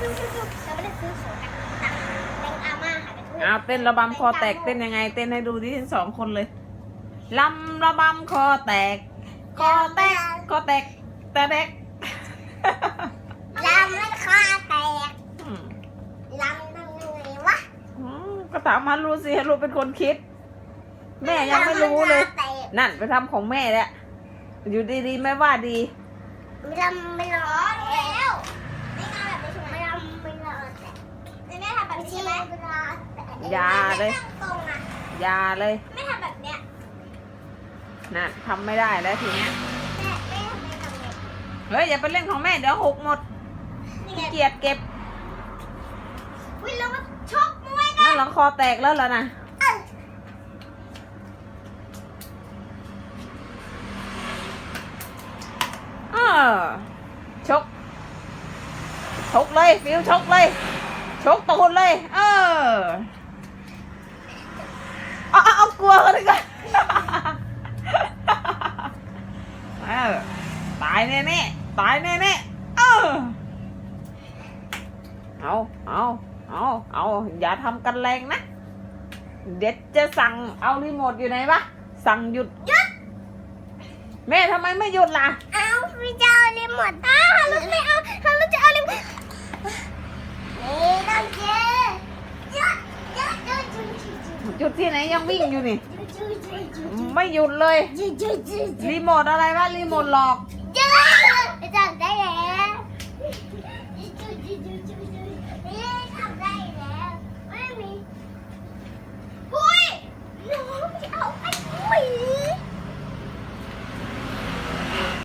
ฟิวฟิวฟิวเราไม่ได้ซื้อของกันตังค์แบงค์อาม่าหายไปทั่วเอาเต้นระบำคอแตกเต้นยังไง เต้นให้ดูที่ทั้งสองคนเลยลำระบำคอแตก คอแตกคอแตกแต่แตกลำมันคาแตกอืมลำทำยังไงวะอืมก็ถามฮันรู้สิฮันรู้เป็นคนคิด แม่ยังไม่รู้เลยำมันคาแตกนั่นไปทำของแม่แหละ อยู่ดีๆไม่ว่าดีไม่ลำไม่ร้อนแล้วไม่ ย่าเลยไม่นั่งตรงอะอย่าเลย ไม่ทำแบบเนี้ยนั่นทำไม่ได้แล้วทีเนี้ยแม่แม่ทำไมทำเนี้ยเฮ้ยอย่าไปเล่นของแม่เดี๋ยวหกหมดนี่ไงขี้เกียจเก็บวิ่งแล้วมาชกมวยกันนั่นหลังคอแตกแล้วล่ะนะเอ้ยเออชกชกเลยฟิวชกเลย ชกตูดเลย เออเอาเอาเอากลัวกันดีกว่าเออตายแน่แน่ๆตายแน่แน่ๆเออเอาเอาเอาเอาอย่าทำกันแรงนะ เด็ดจะสั่งเอารีโมทอยู่ไหนวะ สั่งหยุดหยุดแม่ทำไมไม่หยุดล่ะ เอาพี่จะเอารีโมทอ้าวฮัลโหลไม่เอาฮัลโหลจะเอารีโมทนี่ต้องเจหยุดหยุดหยุดหยุด หยุดหยุดหยุดที่ไหนยังวิ่งอยู่นี่หยุดหยุดหยุดหยุดไม่หยุดเลยหยุดหยุดหยุดหยุดรีโมทอะไรวะรีโมทหลอก